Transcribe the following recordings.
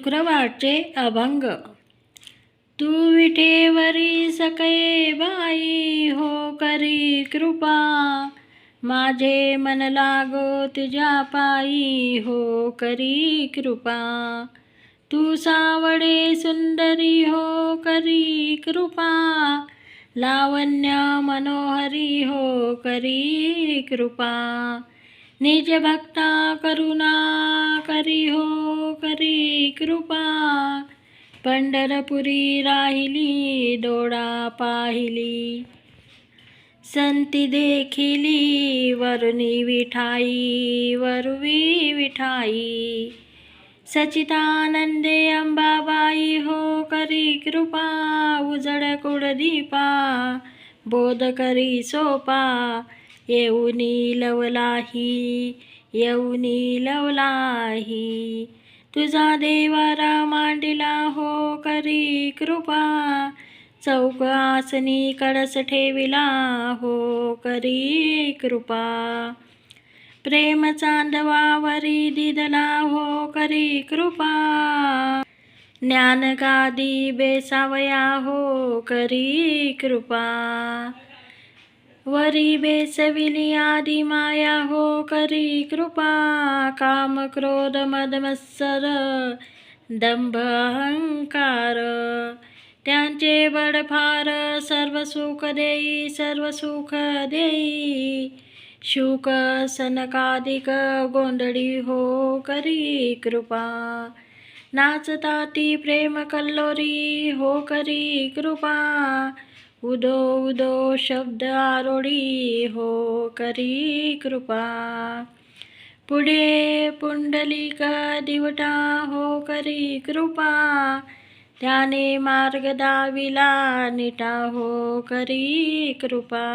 शुक्रवारचे अभंग. तू विठेवरी सकये बाई हो करी कृपा. माझे मन लागो तुझ्या पायी हो करी कृपा. तू सावडे सुंदरी हो करी कृपा. लावण्य मनोहरी हो करी कृपा. निज भक्ता करुणा करी हो करी कृपा. पंढरपुरी राहिली डोळा पाहिली. संती देखिली वरुणी विठाई वरुवी विठाई. सचितानंदे अंबाबाई हो करी कृपा. उजड कुडदीपा बोध करी सोपा. येऊनी लवलाही येऊनी लवलाही तुझा देवारा मांडिला हो करी कृपा. चौक आसनी कडस ठेविला हो करी कृपा. प्रेम चांदवावरी दिदला हो करी कृपा. ज्ञानगादी बेसावया हो करी कृपा. वरी बेसविली आदी माया हो करी कृपा. काम क्रोध मद मत्सर दंभ अहंकार. त्यांचे बडफार सर्व सुख देई सर्व सुख देई. शुक सनकादिक गोंधळी हो करी कृपा. नाचता ती प्रेम कल्लोरी हो करी कृपा. उदो उदो शब्द आरोळी हो करी कृपा। पुढे पुंडलिक दिवटा हो करी कृपा। त्याने मार्ग दाविला निटा हो करी कृपा।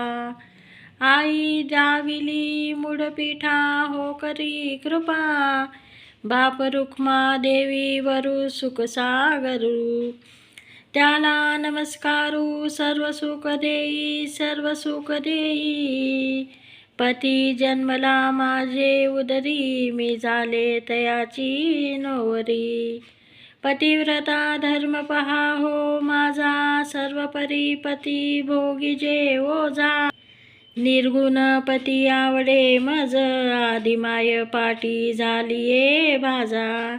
आई दाविली मुडपिठा हो करी कृपा। बाप रुक्मा देवी वरु सुख सागरू। त्याला नमस्कारू सर्व सुख देई सर्व सुख देई पती जन्मला माझे उदरी मी झाले तयाची नोवरी. पतिव्रता धर्म पहा हो माझा सर्व परी पती भोगी जे ओझा निर्गुण पती आवडे मज आदिमाय पाटी झालीये भाजा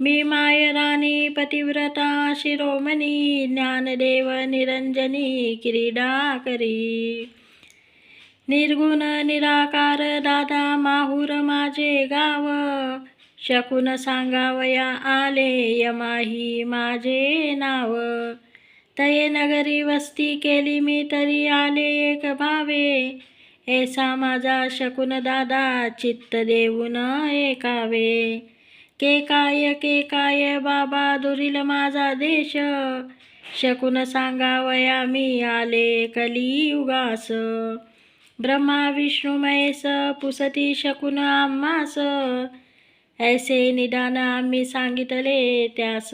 मी माय राणी पतिव्रता शिरोमणी ज्ञानदेव निरंजनी क्रीडा करी निर्गुण निराकार दादा माहूर माझे गाव. शकून सांगावया आले यमाही माझे नाव. तये नगरी वस्ती केली मी तरी आले एक भावे. ऐसा माझा शकून दादा चित्त देऊन एकावे के काय के काय बाबा दुरील माझा देश. शकून सांगावया मी आले कलियुगास ब्रह्मा विष्णू महेश पुसती शकून आम्हास. ऐसे निदान आम्ही सांगितले त्यास.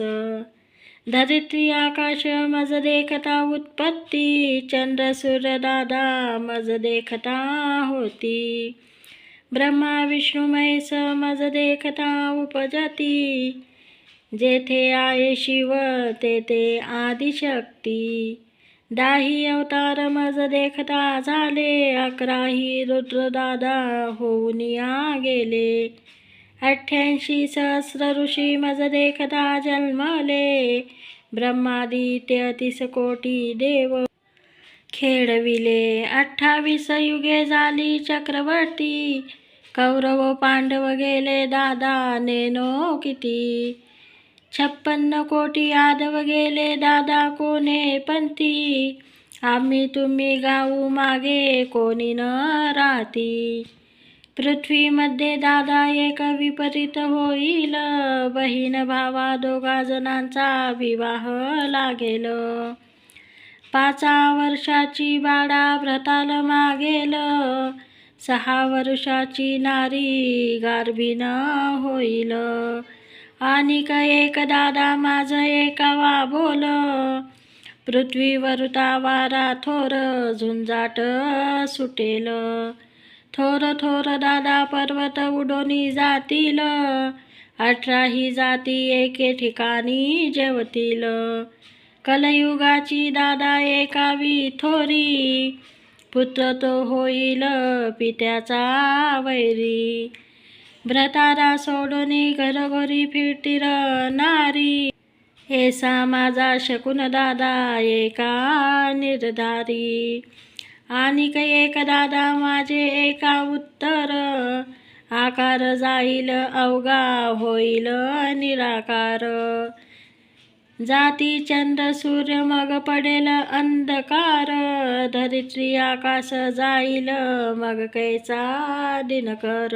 धरित्री आकाश मज देखता उत्पत्ती. चंद्र सूर्य दादा मज देखता होती. ब्रह्मा विष्णू महेश मज देखता उपजती. जेथे आहे शिव तेथे आदिशक्ती. दाही अवतार मज देखता झाले अकराही रुद्रदादा होऊन या गेले. अठ्ठ्याऐंशी सहस्र ऋषी मज देखता जन्मले. ब्रह्मादित्य तीस कोटी देव खेळविले अठ्ठावीस युगे झाली चक्रवर्ती. कौरव पांडव गेले दादा नेनो किती? छप्पन्न कोटी यादव गेले दादा कोणे पंथी? आम्ही तुम्ही गाऊ मागे कोणी न राहती? पृथ्वीमध्ये दादा एक विपरीत होईल. बहीण भावा दोघा जणांचा विवाह लागेल. पाचा वर्षाची बाळा व्रताल मागेल. सहा वर्षाची नारी गार्भिण होईल. आणि एक दादा माझं एकावा बोल पृथ्वीवर तावारा थोर झुंजाट सुटेल. थोर थोर दादा पर्वत उडोनी जातील. अठराही जाती एके ठिकाणी जेवतील. कलयुगाची दादा एकावी थोरी. पुत्र तो होईल पित्याचा वैरी. भ्रतारा सोडून घरोघरी फिरतीर नारी ऐसा माझा शकुन दादा एका निर्धारी. आणिक एक दादा माझे एका उत्तर. आकार जाईल अवघा होईल निराकार. जाती चंद्र सूर्य मग पडेल अंधकार धरित्री आकाश जाईल मग कैचा दिनकर?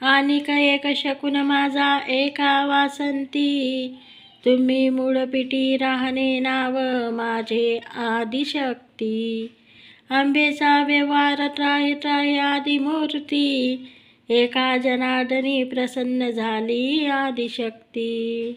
आणि एक शकून माझा एका वासंती तुम्ही मूळ पिटी राहणे नाव माझे आदिशक्ती. आंबेचा व्यवहार त्राही त्राही आदिमूर्ती एका जनार्दनी प्रसन्न झाली आदिशक्ती.